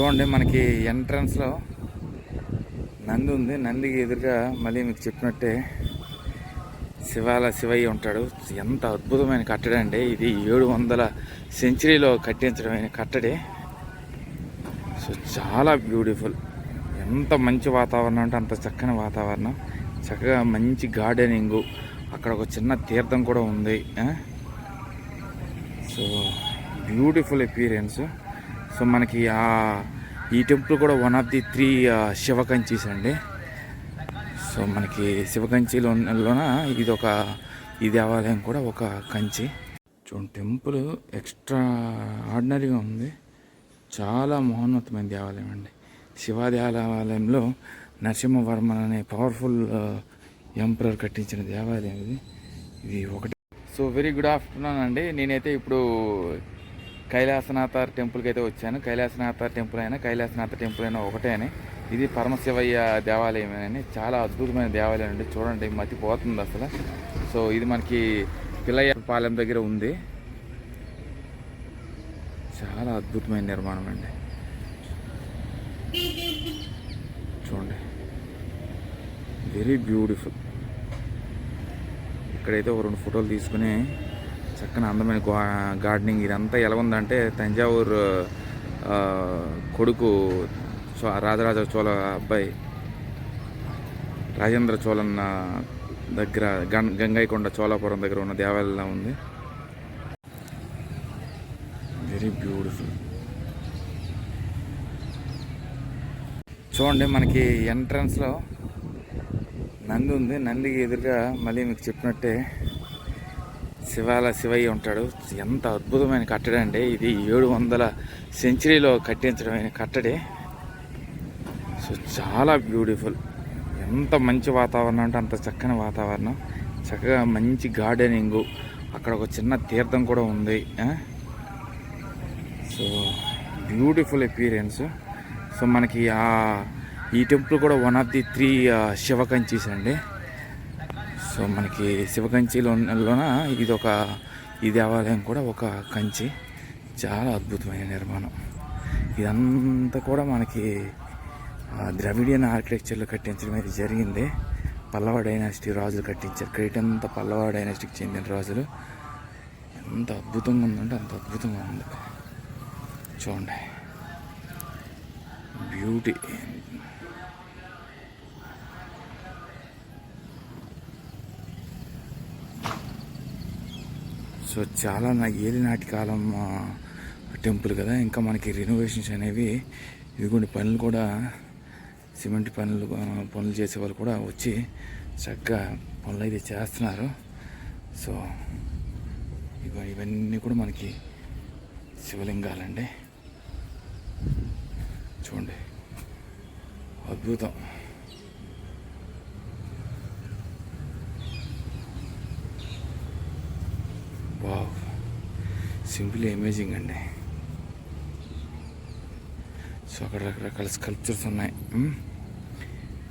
చూడండి మనకి ఎంట్రన్స్లో నంది ఉంది. నందికి ఎదురుగా మళ్ళీ మీకు చెప్పినట్టే శివాల శివయ్య ఉంటాడు. ఎంత అద్భుతమైన కట్టడి అండి. ఇది ఏడు వందల సెంచరీలో కట్టించడమైన కట్టడి. సో చాలా బ్యూటిఫుల్ ఎంత మంచి వాతావరణం అంటే అంత చక్కని వాతావరణం. చక్కగా మంచి గార్డెనింగు అక్కడ ఒక చిన్న తీర్థం కూడా ఉంది. సో బ్యూటిఫుల్ ఎపీరియన్స్ సో మనకి ఈ టెంపుల్ కూడా one of the three Shivakanchis అండి. సో మనకి శివకంచిలో ఇది ఒక ఈ దేవాలయం కూడా ఒక కంచి. చూడండి టెంపుల్ ఎక్స్ట్రా ఆర్డినరీగా ఉంది. చాలా మహోన్నతమైన దేవాలయం అండి. శివ దేవాలయంలో అనే పవర్ఫుల్ ఎంపరర్ కట్టించిన దేవాలయం ఇది. ఇది ఒకటి. సో వెరీ గుడ్ ఆఫ్టర్నూన్ అండి. నేనైతే ఇప్పుడు కైలాసనాథ టెంపుల్కి అయితే వచ్చాను. కైలాసనాథ టెంపుల్ అయినా కైలాసనాథ టెంపుల్ అయినా ఒకటే అని. ఇది పరమశివయ్య దేవాలయం అని. చాలా అద్భుతమైన దేవాలయం అండి. చూడండి మతిపోతుంది అసలు. సో ఇది మనకి పిల్లయ్య పాలెం దగ్గర ఉంది. చాలా అద్భుతమైన నిర్మాణం అండి. చూడండి. వెరీ బ్యూటిఫుల్ ఇక్కడైతే ఒక రెండు ఫోటోలు తీసుకుని చక్కని అందమైన గార్డెనింగ్ ఇదంతా ఎలా ఉందంటే తంజావూరు కొడుకు చో- రాజరాజ చోళ అబ్బాయి రాజేంద్ర చోళన్ దగ్గర గం- గంగైకొండ చోళాపురం దగ్గర ఉన్న దేవాలయం ఉంది. వెరీ బ్యూటిఫుల్ చూడండి మనకి ఎంట్రన్స్లో నంది ఉంది. నందికి ఎదురుగా మళ్ళీ మీకు చెప్పినట్టే శివాల శివయ్య ఉంటాడు. ఎంత అద్భుతమైన కట్టడి అండి. ఇది ఏడు వందల సెంచరీలో కట్టించడమైన కట్టడే. సో చాలా బ్యూటిఫుల్. ఎంత మంచి వాతావరణం అంటే అంత చక్కని వాతావరణం. చక్కగా మంచి గార్డెనింగు. అక్కడ ఒక చిన్న తీర్థం కూడా ఉంది. So beautiful experience. సో మనకి ఈ టెంపుల్ కూడా one of the three Shivakanchis అండి. సో మనకి శివకంచిలోన ఇది ఒక ఈ దేవాలయం కూడా ఒక కంచి. చాలా అద్భుతమైన నిర్మాణం. ఇదంతా కూడా మనకి ద్రవిడియన్ ఆర్కిటెక్చర్లో కట్టించడం అయితే జరిగింది. పల్లవ డైనాసిటీ రాజులు కట్టించారు. క్రేట్ అంతా పల్లవ డైనాసిటీకి చెందిన రాజులు. ఎంత అద్భుతంగా ఉందంటే అంత అద్భుతంగా ఉంది. చూడండి. బ్యూటీ. సో చాలా నా ఏలినాటి కాలం టెంపుల్ కదా. ఇంకా మనకి రెనోవేషన్స్ అనేవి ఇదిగోండి పనులు కూడా సిమెంట్ పనులు పనులు చేసేవాళ్ళు కూడా వచ్చి చక్కగా పనులు అయితే చేస్తున్నారు. సో ఇవ ఇవన్నీ కూడా మనకి శివలింగాలండి. చూడండి అద్భుతం. సింపుల్ అమేజింగ్ అండి. సో అక్కడ రకరకాల స్కల్ప్చర్స్ ఉన్నాయి. Hmm?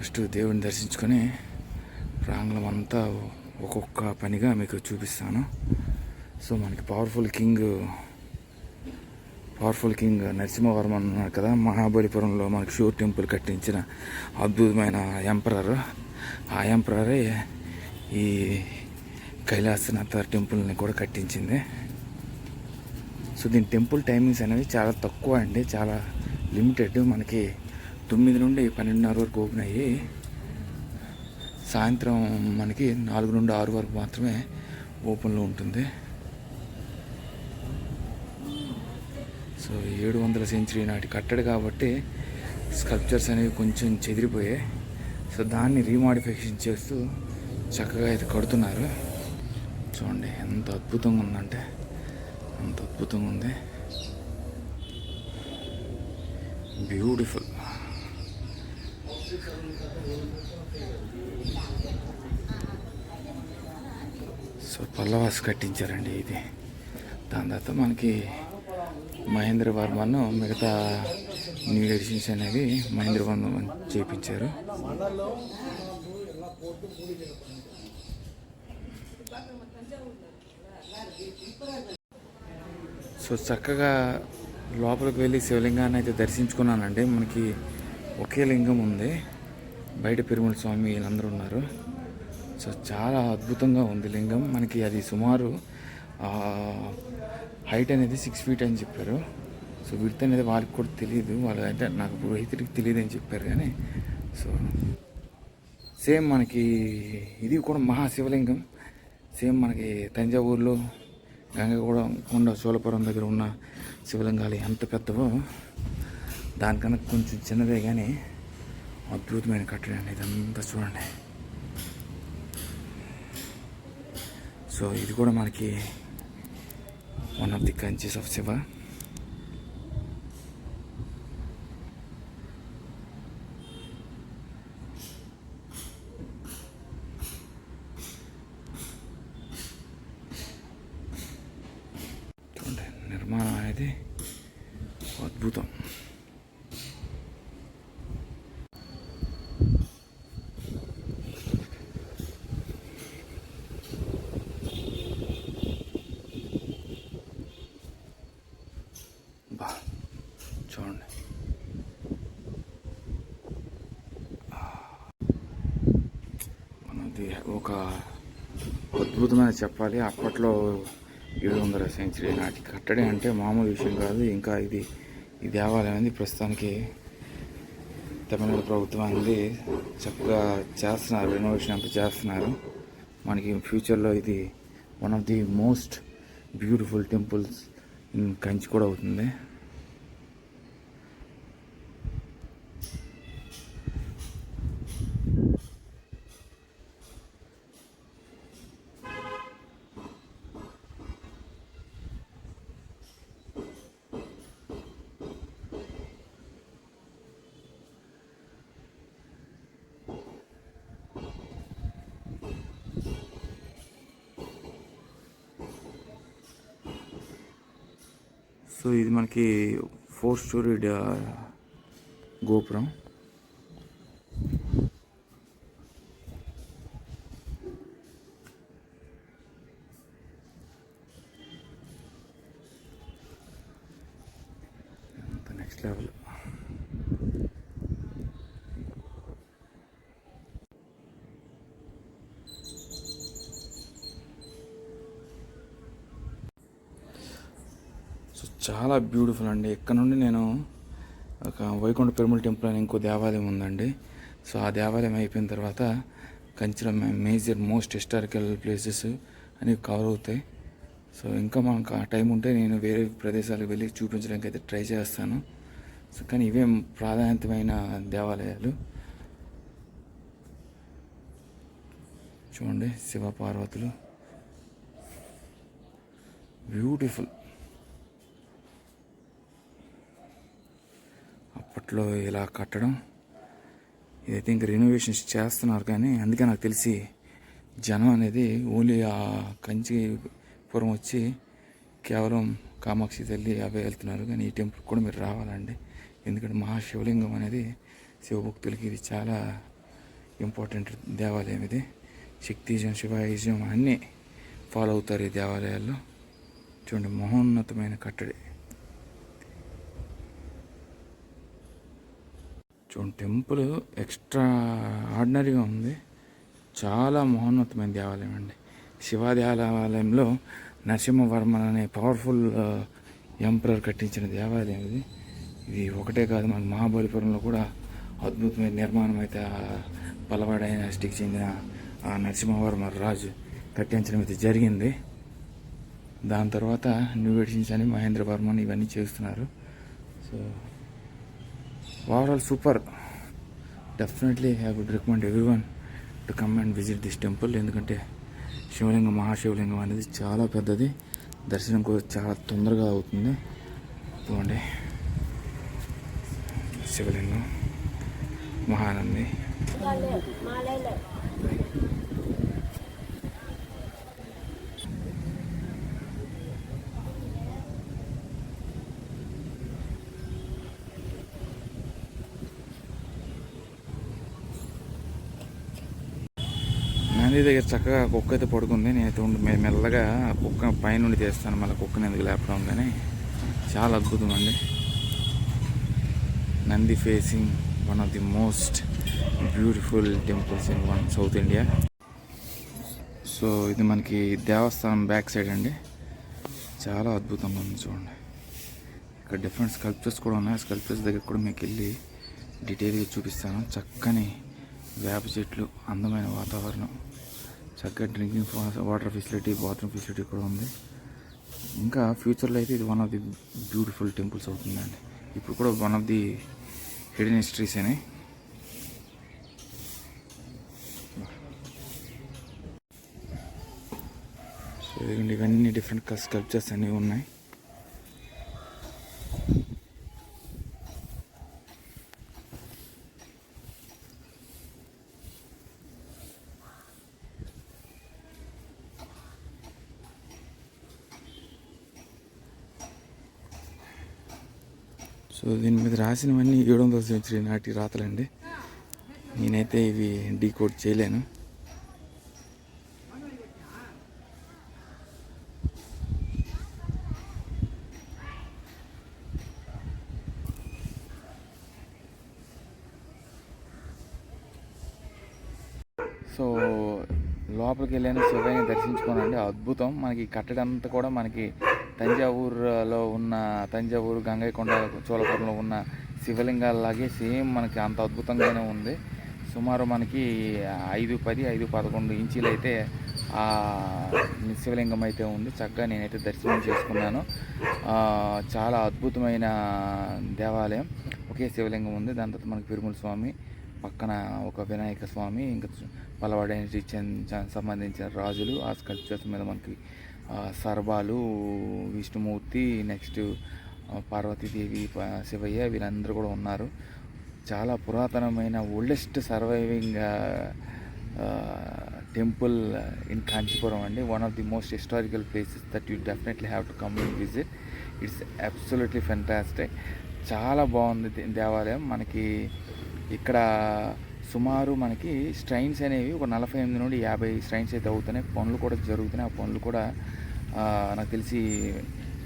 ఫస్ట్ దేవుడిని దర్శించుకొని ప్రాంగణం అంతా ఒక్కొక్క పనిగా మీకు చూపిస్తాను. సో మనకి powerful king powerful king Narasimhavarma ఉన్నారు కదా. మహాబలిపురంలో మనకి షూర్ టెంపుల్ కట్టించిన అద్భుతమైన ఎంపరర్ ఆ ఎంపరరే ఈ కైలాసనాథ టెంపుల్ని కూడా కట్టించింది. సో దీని టెంపుల్ టైమింగ్స్ అనేవి చాలా తక్కువ అండి చాలా లిమిటెడ్. మనకి తొమ్మిది నుండి పన్నెండున్నర వరకు ఓపెన్ అయ్యి సాయంత్రం మనకి నాలుగు నుండి ఆరు వరకు మాత్రమే ఓపెన్లో ఉంటుంది. సో ఏడు వందల సెంచరీ నాటి కట్టడు కాబట్టి స్కల్ప్చర్స్ అనేవి కొంచెం చెదిరిపోయాయి. సో దాన్ని రీమాడిఫికేషన్ చేస్తూ చక్కగా అయితే కడుతున్నారు. చూడండి ఎంత అద్భుతంగా ఉందంటే. అంత అద్భుతంగా ఉంది. బ్యూటిఫుల్ సో పల్లవాస్ కట్టించారండి ఇది. దాని తర్వాత మనకి మహేంద్ర వర్మను మిగతా న్యూ ఎడిషన్స్ అనేవి మహేంద్ర వర్మ చేయించారు సో చక్కగా లోపలికి వెళ్ళి శివలింగాన్ని అయితే దర్శించుకున్నానండి. మనకి ఒకే లింగం ఉంది. బయట పెరుమల స్వామి వీళ్ళందరూ ఉన్నారు. సో చాలా అద్భుతంగా ఉంది లింగం. మనకి అది సుమారు హైట్ అనేది సిక్స్ ఫీట్ అని చెప్పారు. సో విడత అనేది వాళ్ళకి కూడా తెలియదు వాళ్ళు అంటే నాకు పురోహితుడికి తెలియదు అని చెప్పారు కానీ సో సేమ్ మనకి ఇది కూడా మహాశివలింగం. సేమ్ మనకి తంజావూరులో గంగగూడెం కొండ సోలపురం దగ్గర ఉన్న శివలింగాలు ఎంత పెద్దవో దానికన్నా కొంచెం చిన్నదే కానీ అద్భుతమైన కట్టడం అండి ఇదంతా చూడండి. సో ఇది కూడా మనకి one of the Kanchis of Shiva చూడండి నిర్మాణం అనేది అద్భుతం బా చూడండి మనది ఒక అద్భుతమైన చెప్పాలి. అప్పట్లో ఏడు వందల సెంచరీ నాటి కట్టడి అంటే మామూలు విషయం కాదు. ఇంకా ఇది ఈ దేవాలయం అనేది ప్రస్తుతానికి తమిళనాడు ప్రభుత్వం అనేది చక్కగా చేస్తున్నారు. రెనోవేషన్ అంతా చేస్తున్నారు. మనకి ఫ్యూచర్లో ఇది one of the most beautiful temples in Kanchi కూడా అవుతుంది. సో ఇది మనకి four storey gopuram. Next level so చాలా బ్యూటిఫుల్ అండి. ఇక్కడ నుండి నేను ఒక వైకుంఠ పెరుమల టెంపుల్ అని ఇంకో దేవాలయం ఉందండి. సో ఆ దేవాలయం అయిపోయిన తర్వాత కంచిలో మేజర్ మోస్ట్ హిస్టారికల్ ప్లేసెస్ అనేవి కవర్ అవుతాయి. సో ఇంకా మనకు ఆ టైం ఉంటే నేను వేరే ప్రదేశాలకు వెళ్ళి చూపించడానికి అయితే ట్రై చేస్తాను. సో కానీ ఇవే ప్రాధాన్యతమైన దేవాలయాలు. చూడండి శివ పార్వతులు. బ్యూటిఫుల్ అప్పట్లో ఇలా కట్టడం ఇదైతే ఇంకా రెనోవేషన్స్ చేస్తున్నారు కానీ అందుకే నాకు తెలిసి జనం అనేది ఓన్లీ ఆ కంచిపురం వచ్చి కేవలం కామాక్షి తల్లి అవే వెళ్తున్నారు. కానీ ఈ టెంపుల్ కూడా మీరు రావాలండి. ఎందుకంటే మహాశివలింగం అనేది శివభక్తులకి ఇది చాలా ఇంపార్టెంట్ దేవాలయం ఇది. శక్తిజం శివాయుజం అన్నీ ఫాలో అవుతారు ఈ దేవాలయాల్లో. చూడండి మహోన్నతమైన కట్టడి. చూడండి టెంపుల్ ఎక్స్ట్రా ఆర్డినరీగా ఉంది. చాలా మహోన్నతమైన దేవాలయం అండి. శివ దేవాలయంలో అనే పవర్ఫుల్ ఎంపరర్ కట్టించిన దేవాలయం ఇది. ఇది ఒకటే కాదు మనకు మహాబలిపురంలో కూడా అద్భుతమైన నిర్మాణం అయితే ఆ పలవాడ చెందిన ఆ నరసింహవర్మ రాజు కట్టించడం అయితే జరిగింది. దాని తర్వాత న్యూ ఎడిషన్స్ అని మహేంద్ర వర్మన్ ఇవన్నీ చేస్తున్నారు. So overall super definitely I would recommend everyone to come and visit this temple ఎందుకంటే శివలింగం మహాశివలింగం అనేది చాలా పెద్దది. దర్శనం కూడా చాలా తొందరగా అవుతుంది. చూడండి శివలింగం మహానంది. నంది దగ్గర చక్కగా కుక్క అయితే పడుకుంది. నేనైతే ఉండి మెల్లగా ఆ కుక్క పైనుండి తీస్తాను. మళ్ళీ కుక్కని ఎందుకు లేపడం కానీ చాలా అద్భుతం అండి Nandi facing one of the most beautiful temples in one South India. So ఇది మనకి దేవస్థానం బ్యాక్ సైడ్ అండి. చాలా అద్భుతంగా ఉంది చూడండి. ఇక్కడ డిఫరెంట్ స్కల్ప్చర్స్ కూడా ఉన్నాయి. స్కల్ప్చర్స్ దగ్గర కూడా మీకు వెళ్ళి డీటెయిల్గా చూపిస్తాను. చక్కని వేప చెట్లు అందమైన వాతావరణం. చక్కగా drinking water facility bathroom facility కూడా ఉంది. ఇంకా ఫ్యూచర్లో అయితే ఇది one of the beautiful temples అవుతుందండి. ఇప్పుడు కూడా one of the hidden histories అని సో ఇవన్నీ డిఫరెంట్ స్కల్ప్చర్స్ అన్నీ ఉన్నాయి. సో దీని మీద రాసినవన్నీ ఏడు వందల సెంచరీ నాటి రాతలండి. నేనైతే ఇవి డీకోడ్ చేయలేను. సో లోపలికి వెళ్ళాను శివయ్యని దర్శించుకోనండి. అద్భుతం. మనకి కట్టడం అంతా కూడా మనకి తంజావూరులో ఉన్న తంజావూరు గంగైకొండ చోళపురంలో ఉన్న శివలింగాలలాగే సేమ్ మనకి అంత అద్భుతంగానే ఉంది. సుమారు మనకి ఐదు పది ఐదు పదకొండు ఇంచీలు అయితే ఆ శివలింగం అయితే ఉంది. చక్కగా నేనైతే దర్శనం చేసుకున్నాను. చాలా అద్భుతమైన దేవాలయం. ఒకే శివలింగం ఉంది. దాని తర్వాత మనకి పిరుమల స్వామి పక్కన ఒక వినాయక స్వామి ఇంకా పలవాడైన సంబంధించిన రాజులు ఆ స్కల్ప్చర్స్ మీద మనకి సర్బాలు విష్ణుమూర్తి నెక్స్ట్ పార్వతీదేవి శివయ్య వీళ్ళందరూ కూడా ఉన్నారు. చాలా పురాతనమైన oldest surviving temple in Kanchipuram అండి. One of the most historical places that you definitely have to come and visit it's absolutely fantastic చాలా బాగుంది దేవాలయం. మనకి ఇక్కడ సుమారు మనకి స్ట్రైన్స్ అనేవి ఒక నలభై ఎనిమిది నుండి యాభై స్ట్రైన్స్ అయితే అవుతున్నాయి. పనులు కూడా జరుగుతున్నాయి. ఆ పనులు కూడా నాకు తెలిసి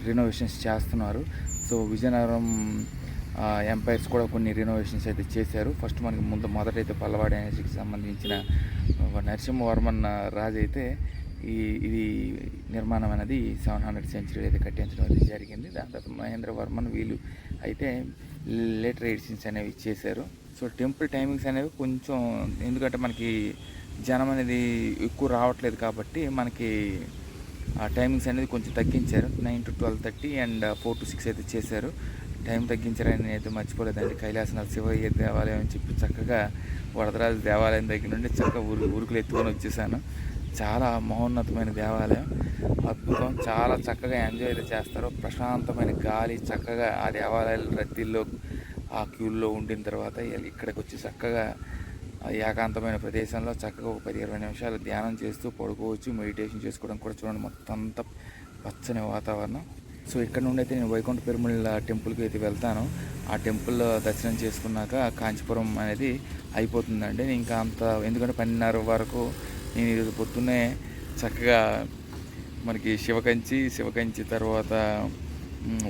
రినోవేషన్స్ చేస్తున్నారు. సో విజయనగరం ఎంపైర్స్ కూడా కొన్ని రినోవేషన్స్ అయితే చేశారు. ఫస్ట్ మనకి ముందు మొదటైతే పల్లవాడి ఎనర్జీకి సంబంధించిన ఒక నరసింహవర్మన్ రాజు అయితే ఈ ఇది నిర్మాణం అనేది సెవెన్ హండ్రెడ్ సెంచరీ అయితే కట్టించడం అయితే జరిగింది. దాని తర్వాత మహేంద్రవర్మన్ వీళ్ళు అయితే లేటర్ ఎడిషన్స్ అనేవి చేశారు. సో టెంపుల్ టైమింగ్స్ అనేవి కొంచెం ఎందుకంటే మనకి జనం అనేది ఎక్కువ రావట్లేదు కాబట్టి మనకి ఆ టైమింగ్స్ అనేది కొంచెం తగ్గించారు. Nine to twelve thirty and four to six అయితే చేశారు. టైం తగ్గించారని నేనైతే మర్చిపోలేదండి. కైలాసనాథ్ శివయ్య దేవాలయం అని చెప్పి చక్కగా వరదరాజు దేవాలయం దగ్గర నుండి చక్కగా ఊరు ఉరుకులు ఎత్తుకొని వచ్చేసాను. చాలా మహోన్నతమైన దేవాలయం. అద్భుతం. చాలా చక్కగా ఎంజాయ్ అయితే చేస్తారు. ప్రశాంతమైన గాలి చక్కగా ఆ దేవాలయాల రద్దీల్లో ఆ క్యూల్లో ఉండిన తర్వాత ఇక్కడికి వచ్చి చక్కగా ఏకాంతమైన ప్రదేశంలో చక్కగా ఒక పది ఇరవై నిమిషాలు ధ్యానం చేస్తూ పడుకోవచ్చు మెడిటేషన్ చేసుకోవడం కూడా చూడండి మొత్తం అంతా పచ్చని వాతావరణం. సో ఇక్కడ నుండి అయితే నేను వైకుంఠ పెరుమల టెంపుల్కి అయితే వెళ్తాను. ఆ టెంపుల్ దర్శనం చేసుకున్నాక కాంచీపురం అనేది అయిపోతుందండి. ఇంకా అంత ఎందుకంటే పన్నెండున్నర వరకు నేను ఈరోజు పొద్దున్నే చక్కగా మనకి శివకంచి శివకంచి తర్వాత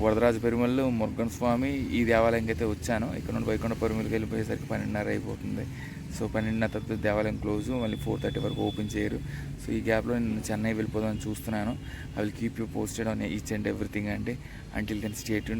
వరదరాజ పెరుమల్లు మురుగన్ స్వామి ఈ దేవాలయంకి అయితే వచ్చాను. ఇక్కడ నుండి వైకుంఠ పెరుమలకి వెళ్ళిపోయేసరికి పన్నెండున్నర అయిపోతుంది. సో పన్నెండున్నర తర్వాత దేవాలయం క్లోజ్ మళ్ళీ ఫోర్ థర్టీ వరకు ఓపెన్ చేయరు. సో ఈ గ్యాప్లో నేను చెన్నై వెళ్ళిపోదామని చూస్తున్నాను. I will keep you posted on each and everything అంటే అంటిల్ దెన్ స్టేట్